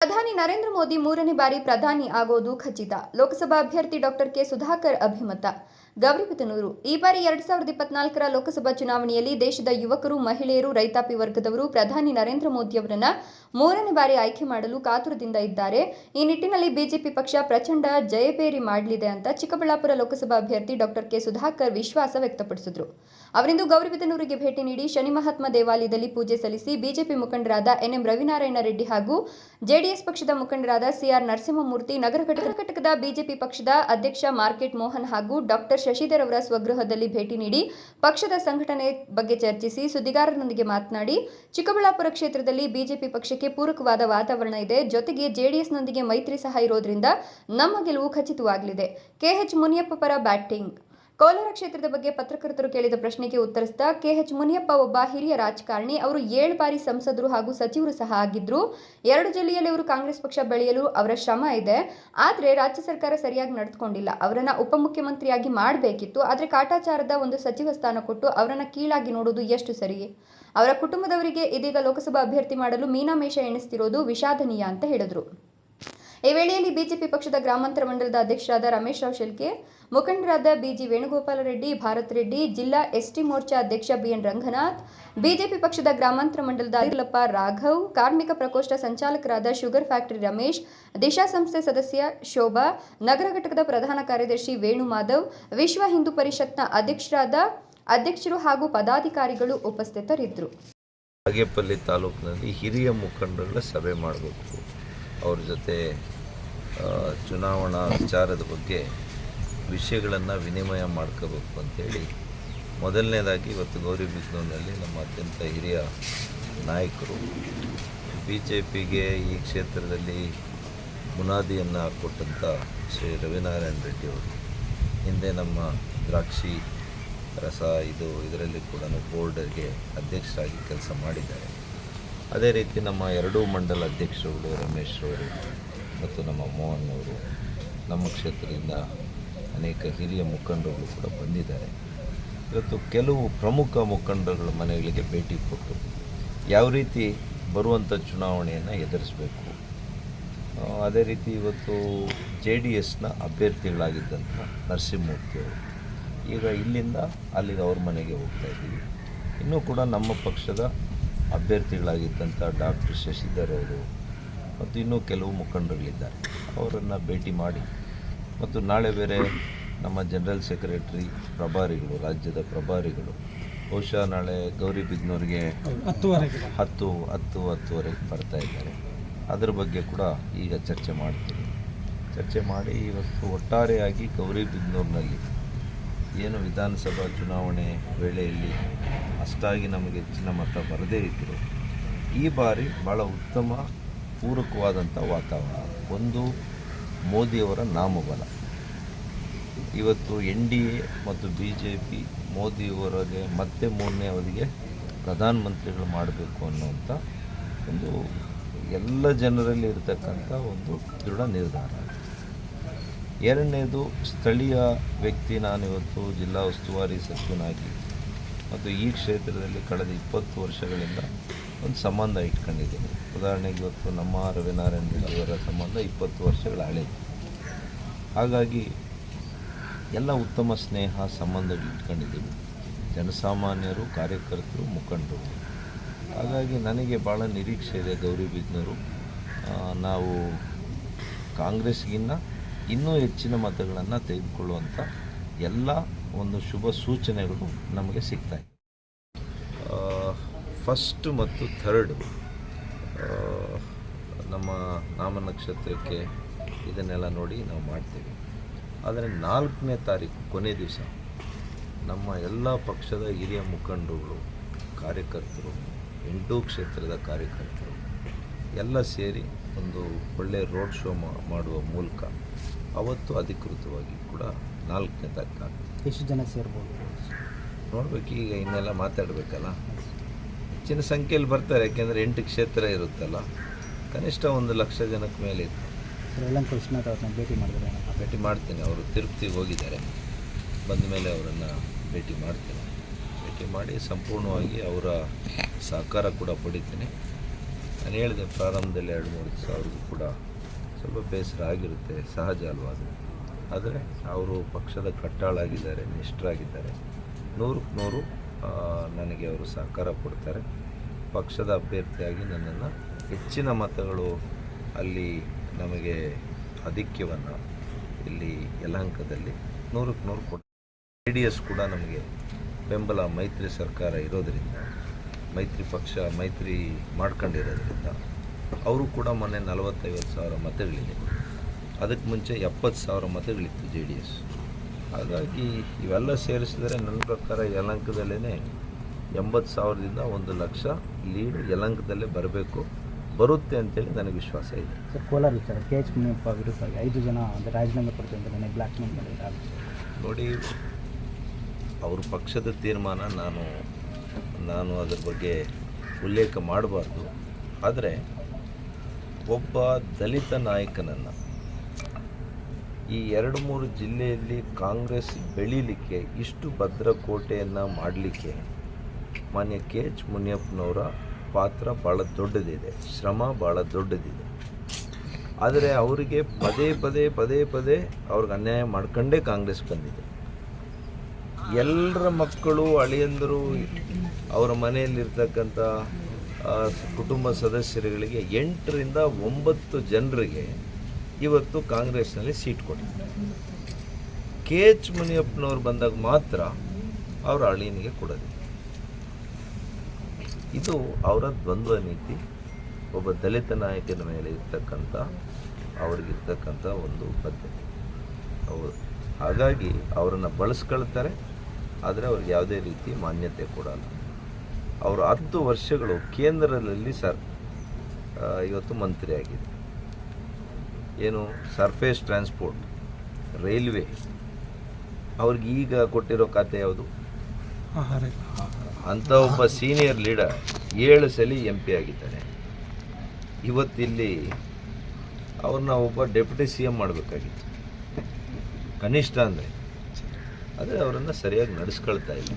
ಪ್ರಧಾನಿ ನರೇಂದ್ರ ಮೋದಿ ಮೂರನೇ ಬಾರಿ ಪ್ರಧಾನಿ ಆಗೋದು ಖಚಿತ. ಲೋಕಸಭಾ ಅಭ್ಯರ್ಥಿ ಡಾಕ್ಟರ್ ಕೆ ಸುಧಾಕರ್ ಅಭಿಮತ. ಗೌರಿಬಿದನೂರು. ಈ ಬಾರಿ ಎರಡ್ ಸಾವಿರದ ಇಪ್ಪತ್ನಾಲ್ಕರ ಲೋಕಸಭಾ ಚುನಾವಣೆಯಲ್ಲಿ ದೇಶದ ಯುವಕರು, ಮಹಿಳೆಯರು, ರೈತಾಪಿ ವರ್ಗದವರು ಪ್ರಧಾನಿ ನರೇಂದ್ರ ಮೋದಿ ಅವರನ್ನ ಮೂರನೇ ಬಾರಿ ಆಯ್ಕೆ ಮಾಡಲು ಕಾತುರದಿಂದ ಇದ್ದಾರೆ. ಈ ನಿಟ್ಟಿನಲ್ಲಿ ಬಿಜೆಪಿ ಪಕ್ಷ ಪ್ರಚಂಡ ಜಯಬೇರಿ ಮಾಡಲಿದೆ ಅಂತ ಚಿಕ್ಕಬಳ್ಳಾಪುರ ಲೋಕಸಭಾ ಅಭ್ಯರ್ಥಿ ಡಾಕ್ಟರ್ ಕೆ ಸುಧಾಕರ್ ವಿಶ್ವಾಸ ವ್ಯಕ್ತಪಡಿಸಿದರು. ಅವರಿಂದು ಗೌರಿಬಿದನೂರಿಗೆ ಭೇಟಿ ನೀಡಿ ಶನಿ ಮಹಾತ್ಮ ದೇವಾಲಯದಲ್ಲಿ ಪೂಜೆ ಸಲ್ಲಿಸಿ ಬಿಜೆಪಿ ಮುಖಂಡರಾದ ಎನ್ಎಂ ರವಿನಾರಾಯಣ ರೆಡ್ಡಿ ಹಾಗೂ ಜೆಡಿಎಸ್ ಪಕ್ಷದ ಮುಖಂಡರಾದ ಸಿಆರ್ ನರಸಿಂಹಮೂರ್ತಿ, ನಗರ ಘಟಕ ಘಟಕದ ಬಿಜೆಪಿ ಪಕ್ಷದ ಅಧ್ಯಕ್ಷ ಮಾರ್ಕೆಟ್ ಮೋಹನ್ ಹಾಗೂ ಡಾಕ್ಟರ್ ಶಶಿಧರ್ ಅವರ ಸ್ವಗೃಹದಲ್ಲಿ ಭೇಟಿ ನೀಡಿ ಪಕ್ಷದ ಸಂಘಟನೆ ಬಗ್ಗೆ ಚರ್ಚಿಸಿ ಸುದ್ದಿಗಾರರೊಂದಿಗೆ ಮಾತನಾಡಿ, ಚಿಕ್ಕಬಳ್ಳಾಪುರ ಕ್ಷೇತ್ರದಲ್ಲಿ ಬಿಜೆಪಿ ಪಕ್ಷಕ್ಕೆ ಪೂರಕವಾದ ವಾತಾವರಣ ಇದೆ. ಜೊತೆಗೆ ಜೆಡಿಎಸ್ನೊಂದಿಗೆ ಮೈತ್ರಿ ಸಹ ಇರೋದ್ರಿಂದ ನಮ್ಮ ಗೆಲುವು ಖಚಿತವಾಗಲಿದೆ. ಕೆಎಚ್ ಮುನಿಯಪ್ಪ ಪರ ಬ್ಯಾಟಿಂಗ್. ಕೋಲಾರ ಕ್ಷೇತ್ರದ ಬಗ್ಗೆ ಪತ್ರಕರ್ತರು ಕೇಳಿದ ಪ್ರಶ್ನೆಗೆ ಉತ್ತರಿಸಿದ ಕೆಎಚ್ ಮುನಿಯಪ್ಪ ಒಬ್ಬ ಹಿರಿಯ ರಾಜಕಾರಣಿ. ಅವರು ಏಳು ಬಾರಿ ಸಂಸದರು ಹಾಗೂ ಸಚಿವರು ಸಹ ಆಗಿದ್ರು. ಎರಡು ಜಿಲ್ಲೆಯಲ್ಲಿ ಅವರು ಕಾಂಗ್ರೆಸ್ ಪಕ್ಷ ಬೆಳೆಯಲು ಅವರ ಶ್ರಮ ಇದೆ. ಆದರೆ ರಾಜ್ಯ ಸರ್ಕಾರ ಸರಿಯಾಗಿ ನಡೆದುಕೊಂಡಿಲ್ಲ. ಅವರನ್ನ ಉಪಮುಖ್ಯಮಂತ್ರಿಯಾಗಿ ಮಾಡಬೇಕಿತ್ತು. ಆದರೆ ಕಾಟಾಚಾರದ ಒಂದು ಸಚಿವ ಸ್ಥಾನ ಕೊಟ್ಟು ಅವರನ್ನ ಕೀಳಾಗಿ ನೋಡುವುದು ಎಷ್ಟು ಸರಿ? ಅವರ ಕುಟುಂಬದವರಿಗೆ ಇದೀಗ ಲೋಕಸಭಾ ಅಭ್ಯರ್ಥಿ ಮಾಡಲು ಮೀನಾಮೇಷ ಎಣಿಸ್ತಿರೋದು ವಿಷಾದನೀಯ ಅಂತ ಹೇಳಿದರು. ಈ ವೇಳೆಯಲ್ಲಿ ಬಿಜೆಪಿ ಪಕ್ಷದ ಗ್ರಾಮಾಂತರ ಮಂಡಲದ ಅಧ್ಯಕ್ಷರಾದ ರಮೇಶ್ ರಾವ್ ಶೆಲ್ಕೆ ಮುಖಂಡರಾದ ಬಿಜಿ ವೇಣುಗೋಪಾಲ ರೆಡ್ಡಿ, ಭಾರತ್ ರೆಡ್ಡಿ, ಜಿಲ್ಲಾ ಎಸ್ಟಿ ಮೋರ್ಚಾ ಅಧ್ಯಕ್ಷ ಬಿಎನ್ ರಂಗನಾಥ್, ಬಿಜೆಪಿ ಪಕ್ಷದ ಗ್ರಾಮಾಂತರ ಮಂಡಲದ ಅಖಿಲಪ್ಪ ರಾಘವ್, ಕಾರ್ಮಿಕ ಪ್ರಕೋಷ್ಠ ಸಂಚಾಲಕರಾದ ಶುಗರ್ ಫ್ಯಾಕ್ಟರಿ ರಮೇಶ್, ದಿಶಾ ಸಂಸ್ಥೆ ಸದಸ್ಯ ಶೋಭಾ, ನಗರ ಘಟಕದ ಪ್ರಧಾನ ಕಾರ್ಯದರ್ಶಿ ವೇಣು ಮಾಧವ್ ವಿಶ್ವ ಹಿಂದೂ ಪರಿಷತ್ನ ಅಧ್ಯಕ್ಷರಾದ ಅಧ್ಯಕ್ಷರು ಹಾಗೂ ಪದಾಧಿಕಾರಿಗಳು ಉಪಸ್ಥಿತರಿದ್ದರು. ಬಾಗೇಪಲ್ಲಿ ತಾಲೂಕಿನಲ್ಲಿ ಹಿರಿಯ ಮುಖಂಡರುಗಳ ಸಭೆ ಮಾಡಬೇಕು. ಅವ್ರ ಜೊತೆ ಚುನಾವಣಾ ವಿಚಾರದ ಬಗ್ಗೆ ವಿಷಯಗಳನ್ನು ವಿನಿಮಯ ಮಾಡ್ಕೋಬೇಕು ಅಂಥೇಳಿ ಮೊದಲನೇದಾಗಿ ಇವತ್ತು ಗೌರಿ ಗೌರಿಬಿದನೂರಿನಲ್ಲಿ ನಮ್ಮ ಅತ್ಯಂತ ಹಿರಿಯ ನಾಯಕರು ಬಿ ಜೆ ಪಿಗೆ ಈ ಕ್ಷೇತ್ರದಲ್ಲಿ ಬುನಾದಿಯನ್ನು ಕೊಟ್ಟಂಥ ಶ್ರೀ ರವಿನಾರಾಯಣ ರೆಡ್ಡಿ ಅವರು. ಹಿಂದೆ ನಮ್ಮ ದ್ರಾಕ್ಷಿ ರಸ ಇದು ಇದರಲ್ಲಿ ಕೂಡ ಬೋರ್ಡರ್ಗೆ ಅಧ್ಯಕ್ಷರಾಗಿ ಕೆಲಸ ಮಾಡಿದ್ದಾರೆ. ಅದೇ ರೀತಿ ನಮ್ಮ ಎರಡೂ ಮಂಡಲ ಅಧ್ಯಕ್ಷರುಗಳು ರಮೇಶ್ ಅವರು ಮತ್ತು ನಮ್ಮ ಮೋಹನ್ ಅವರು ನಮ್ಮ ಕ್ಷೇತ್ರದಿಂದ ಅನೇಕ ಹಿರಿಯ ಮುಖಂಡರುಗಳು ಕೂಡ ಬಂದಿದ್ದಾರೆ. ಇವತ್ತು ಕೆಲವು ಪ್ರಮುಖ ಮುಖಂಡರುಗಳ ಮನೆಗಳಿಗೆ ಭೇಟಿ ಕೊಟ್ಟು ಯಾವ ರೀತಿ ಬರುವಂಥ ಚುನಾವಣೆಯನ್ನು ಎದುರಿಸಬೇಕು. ಅದೇ ರೀತಿ ಇವತ್ತು ಜೆ ಡಿ ಎಸ್ನ ಅಭ್ಯರ್ಥಿಗಳಾಗಿದ್ದಂಥ ನರಸಿಂಹಮೂರ್ತಿಯವರು ಈಗ ಇಲ್ಲಿಂದ ಅಲ್ಲಿಗೆ ಅವ್ರ ಮನೆಗೆ ಹೋಗ್ತಾ ಇದ್ದೀವಿ. ಇನ್ನೂ ಕೂಡ ನಮ್ಮ ಪಕ್ಷದ ಅಭ್ಯರ್ಥಿಗಳಾಗಿದ್ದಂಥ ಡಾಕ್ಟರ್ ಶಶಿಧರ್ ಅವರು ಮತ್ತು ಇನ್ನೂ ಕೆಲವು ಮುಖಂಡರುಗಳಿದ್ದಾರೆ. ಅವರನ್ನು ಭೇಟಿ ಮಾಡಿ ಮತ್ತು ನಾಳೆ ಬೇರೆ ನಮ್ಮ ಜನರಲ್ ಸೆಕ್ರೆಟರಿ ಪ್ರಭಾರಿಗಳು ರಾಜ್ಯದ ಪ್ರಭಾರಿಗಳು. ಬಹುಶಃ ನಾಳೆ ಗೌರಿಬಿದನೂರಿಗೆ ಹತ್ತುವರೆಗೆ ಹತ್ತು ಹತ್ತು ಹತ್ತುವರೆಗೆ ಬರ್ತಾ ಇದ್ದಾರೆ. ಅದರ ಬಗ್ಗೆ ಕೂಡ ಈಗ ಚರ್ಚೆ ಮಾಡ್ತೀವಿ. ಚರ್ಚೆ ಮಾಡಿ ಇವತ್ತು ಒಟ್ಟಾರೆಯಾಗಿ ಗೌರಿಬಿದನೂರಿನಲ್ಲಿ ಏನು ವಿಧಾನಸಭಾ ಚುನಾವಣೆ ವೇಳೆಯಲ್ಲಿ ಅಷ್ಟಾಗಿ ನಮಗೆ ಹೆಚ್ಚಿನ ಮತ ಬರದೇ ಇದ್ದರು ಈ ಬಾರಿ ಭಾಳ ಉತ್ತಮ ಪೂರಕವಾದಂಥ ವಾತಾವರಣ. ಒಂದು ಮೋದಿಯವರ ನಾಮಬಲ. ಇವತ್ತು ಎನ್ ಡಿ ಎ ಮತ್ತು ಬಿ ಜೆ ಪಿ ಮೋದಿಯವರಿಗೆ ಮತ್ತೆ ಮೂರನೇ ಅವಧಿಗೆ ಪ್ರಧಾನಮಂತ್ರಿಗಳು ಮಾಡಬೇಕು ಅನ್ನುವಂಥ ಒಂದು ಎಲ್ಲ ಜನರಲ್ಲಿ ಇರತಕ್ಕಂಥ ಒಂದು ದೃಢ ನಿರ್ಧಾರ. ಎರಡನೇದು, ಸ್ಥಳೀಯ ವ್ಯಕ್ತಿ ನಾನಿವತ್ತು ಜಿಲ್ಲಾ ಉಸ್ತುವಾರಿ ಸಚಿವನಾಗಿ ಮತ್ತು ಈ ಕ್ಷೇತ್ರದಲ್ಲಿ ಕಳೆದ ಇಪ್ಪತ್ತು ವರ್ಷಗಳಿಂದ ಒಂದು ಸಂಬಂಧ ಇಟ್ಕೊಂಡಿದ್ದೀನಿ. ಉದಾಹರಣೆಗೆ ಇವತ್ತು ನಮ್ಮ ರವಿನಾರಾಯಣ ರೆಡ್ಡಿಯವರ ಸಂಬಂಧ ಇಪ್ಪತ್ತು ವರ್ಷಗಳ ಹಳೆಯದು ಹಾಗಾಗಿ ಎಲ್ಲ ಉತ್ತಮ ಸ್ನೇಹ ಸಂಬಂಧಗಳು ಇಟ್ಕೊಂಡಿದ್ದೀವಿ. ಜನಸಾಮಾನ್ಯರು ಕಾರ್ಯಕರ್ತರು ಮುಖಂಡರು. ಹಾಗಾಗಿ ನನಗೆ ಭಾಳ ನಿರೀಕ್ಷೆ ಇದೆ ಗೌರಿಬಿದನೂರು ಆ, ನಾವು ಕಾಂಗ್ರೆಸ್ಗಿನ್ನ ಇನ್ನೂ ಹೆಚ್ಚಿನ ಮತಗಳನ್ನು ತೆಗೆದುಕೊಳ್ಳುವಂಥ ಎಲ್ಲ ಒಂದು ಶುಭ ಸೂಚನೆಗಳು ನಮಗೆ ಸಿಗ್ತಾ ಇದೆ. ಫಸ್ಟ್ ಮತ್ತು ಥರ್ಡ್ ನಮ್ಮ ನಾಮ ನಕ್ಷತ್ರಕ್ಕೆ ಇದನ್ನೆಲ್ಲ ನೋಡಿ ನಾವು ಮಾಡ್ತೇವೆ. ಆದರೆ ನಾಲ್ಕನೇ ತಾರೀಕು ಕೊನೆ ದಿವಸ ನಮ್ಮ ಎಲ್ಲ ಪಕ್ಷದ ಹಿರಿಯ ಮುಖಂಡರುಗಳು ಕಾರ್ಯಕರ್ತರು ಎಂಟು ಕ್ಷೇತ್ರದ ಕಾರ್ಯಕರ್ತರು ಎಲ್ಲ ಸೇರಿ ಒಂದು ಒಳ್ಳೆಯ ರೋಡ್ ಶೋ ಮಾ- ಮಾಡುವ ಮೂಲಕ ಅವತ್ತು ಅಧಿಕೃತವಾಗಿ ಕೂಡ ನಾಲ್ಕನೇ ತಾರೀಕು ಆಗ್ತದೆ. ಎಷ್ಟು ಜನ ಸೇರ್ಬೋದು? ನೋಡಬೇಕು ಈಗ ಇನ್ನೆಲ್ಲ ಮಾತಾಡಬೇಕಲ್ಲ? ಹೆಚ್ಚಿನ ಸಂಖ್ಯೆಯಲ್ಲಿ ಬರ್ತಾರೆ ಯಾಕೆಂದರೆ ಎಂಟು ಕ್ಷೇತ್ರ ಇರುತ್ತಲ್ಲ. ಕನಿಷ್ಠ ಒಂದು ಲಕ್ಷ ಜನಕ್ಕೆ ಮೇಲೆ ಇತ್ತು ವಿಶ್ವನಾಥ್ ಅವ್ರನ್ನ ಭೇಟಿ ಮಾಡಿದ್ರೆ ಭೇಟಿ ಮಾಡ್ತೀನಿ. ಅವರು ತಿರುಪ್ತಿ ಹೋಗಿದ್ದಾರೆ. ಬಂದ ಮೇಲೆ ಅವರನ್ನು ಭೇಟಿ ಮಾಡ್ತೀನಿ. ಭೇಟಿ ಮಾಡಿ ಸಂಪೂರ್ಣವಾಗಿ ಅವರ ಸಹಕಾರ ಕೂಡ ಪಡಿತೀನಿ. ನಾನು ಹೇಳಿದೆ ಪ್ರಾರಂಭದಲ್ಲಿ ಎರಡು ಮೂರು ದಿವಸ ಅವ್ರಿಗೂ ಕೂಡ ಸ್ವಲ್ಪ ಬೇಸರ ಆಗಿರುತ್ತೆ ಸಹಜ ಅಲ್ವಾ ಅದು? ಆದರೆ ಅವರು ಪಕ್ಷದ ಕಟ್ಟಾಳಾಗಿದ್ದಾರೆ ನಿಷ್ಠರಾಗಿದ್ದಾರೆ. ನೂರಕ್ಕೆ ನೂರು ನನಗೆ ಅವರು ಸಹಕಾರ ಕೊಡ್ತಾರೆ. ಪಕ್ಷದ ಅಭ್ಯರ್ಥಿಯಾಗಿ ನನ್ನನ್ನು ಹೆಚ್ಚಿನ ಮತಗಳು ಅಲ್ಲಿ ನಮಗೆ ಆಧಿಕ್ಯವನ್ನು ಇಲ್ಲಿ ಯಲಹಂಕದಲ್ಲಿ ನೂರಕ್ಕೆ ನೂರು ಕೊಟ್ಟು ಜೆ ಡಿ ಎಸ್ ಕೂಡ ನಮಗೆ ಬೆಂಬಲ ಮೈತ್ರಿ ಸರ್ಕಾರ ಇರೋದರಿಂದ, ಮೈತ್ರಿ ಪಕ್ಷ ಮೈತ್ರಿ ಮಾಡ್ಕೊಂಡಿರೋದ್ರಿಂದ ಅವರು ಕೂಡ ಮೊನ್ನೆ ನಲವತ್ತೈವತ್ತು ಸಾವಿರ ಮತಗಳಿದೆ. ಅದಕ್ಕೆ ಮುಂಚೆ ಎಪ್ಪತ್ತು ಸಾವಿರ ಮತಗಳಿತ್ತು ಜೆ ಡಿ ಎಸ್. ಹಾಗಾಗಿ ಇವೆಲ್ಲ ಸೇರಿಸಿದರೆ ನನ್ನ ಪ್ರಕಾರ ಯಲಂಕದಲ್ಲೇ ಎಂಬತ್ತು ಸಾವಿರದಿಂದ ಒಂದು ಲಕ್ಷ ಲೀಡ್ ಯಲಂಕದಲ್ಲೇ ಬರಬೇಕು. ಬರುತ್ತೆ ಅಂತೇಳಿ ನನಗೆ ವಿಶ್ವಾಸ ಇದೆ. ಸರ್ ಕೋಲಾರ ವಿಚಾರ ಕೆ ಎಚ್ ಮುನಿಯಪ್ಪ ವಿರುದ್ಧ ಐದು ಜನ ಅಂದರೆ ರಾಜೀನಾಮೆ ಕೊಡ್ತೀನಿ ಅಂತ ನನಗೆ ಬ್ಲ್ಯಾಕ್ ಮೇಲ್ ಮಾಡಿದ್ದಾರೆ. ನೋಡಿ ಅವ್ರ ಪಕ್ಷದ ತೀರ್ಮಾನ ನಾನು ನಾನು ಅದ್ರ ಬಗ್ಗೆ ಉಲ್ಲೇಖ ಮಾಡಬಾರ್ದು. ಆದರೆ ಒಬ್ಬ ದಲಿತ ನಾಯಕನನ್ನು ಈ ಎರಡು ಮೂರು ಜಿಲ್ಲೆಯಲ್ಲಿ ಕಾಂಗ್ರೆಸ್ ಬೆಳೀಲಿಕ್ಕೆ ಇಷ್ಟು ಭದ್ರಕೋಟೆಯನ್ನು ಮಾಡಲಿಕ್ಕೆ ಮಾನ್ಯ ಕೆ ಎಚ್ ಮುನಿಯಪ್ಪನವರ ಪಾತ್ರ ಭಾಳ ದೊಡ್ಡದಿದೆ. ಶ್ರಮ ಭಾಳ ದೊಡ್ಡದಿದೆ. ಆದರೆ ಅವರಿಗೆ ಪದೇ ಪದೇ ಪದೇ ಪದೇ ಅವ್ರಿಗೆ ಅನ್ಯಾಯ ಮಾಡ್ಕೊಂಡೇ ಕಾಂಗ್ರೆಸ್ ಬಂದಿದೆ. ಎಲ್ಲರ ಮಕ್ಕಳು ಅಳಿಯಂದರು ಅವರ ಮನೆಯಲ್ಲಿರ್ತಕ್ಕಂಥ ಕುಟುಂಬ ಸದಸ್ಯರುಗಳಿಗೆ ಎಂಟರಿಂದ ಒಂಬತ್ತು ಜನರಿಗೆ ಇವತ್ತು ಕಾಂಗ್ರೆಸ್ನಲ್ಲಿ ಸೀಟ್ ಕೊಟ್ಟಿದ್ದಾರೆ. ಕೆ ಎಚ್ ಮುನಿಯಪ್ಪನವ್ರು ಬಂದಾಗ ಮಾತ್ರ ಅವರ ಅಳಿಯನಿಗೆ ಕೊಡೋದಿಲ್ಲ. ಇದು ಅವರ ದ್ವಂದ್ವ ನೀತಿ. ಒಬ್ಬ ದಲಿತ ನಾಯಕನ ಮೇಲೆ ಇರ್ತಕ್ಕಂಥ ಅವ್ರಿಗಿರ್ತಕ್ಕಂಥ ಒಂದು ಪದ್ಧತಿ. ಅವರು ಹಾಗಾಗಿ ಅವರನ್ನು ಬಳಸ್ಕೊಳ್ತಾರೆ, ಆದರೆ ಅವ್ರಿಗೆ ಯಾವುದೇ ರೀತಿ ಮಾನ್ಯತೆ ಕೊಡಲ್ಲ. ಅವರು ಹತ್ತು ವರ್ಷಗಳು ಕೇಂದ್ರದಲ್ಲಿ ಸರ್ ಇವತ್ತು ಮಂತ್ರಿ ಆಗಿದೆ. ಏನು, ಸರ್ಫೇಸ್ ಟ್ರಾನ್ಸ್ಪೋರ್ಟ್, ರೈಲ್ವೆ. ಅವ್ರಿಗೆ ಈಗ ಕೊಟ್ಟಿರೋ ಖಾತೆ ಯಾವುದು? ಅಂಥ ಒಬ್ಬ ಸೀನಿಯರ್ ಲೀಡರ್ ಏಳು ಸಲ ಎಂ ಪಿ ಆಗಿದ್ದಾರೆ ಇವತ್ತಿಲ್ಲಿ ಅವ್ರನ್ನ ಒಬ್ಬ ಡೆಪ್ಯೂಟಿ ಸಿ ಎಂ ಮಾಡಬೇಕಾಗಿತ್ತು. ಕನಿಷ್ಠ ಅಂದರೆ. ಆದರೆ ಅವರನ್ನು ಸರಿಯಾಗಿ ನಡೆಸ್ಕೊಳ್ತಾ ಇಲ್ಲ.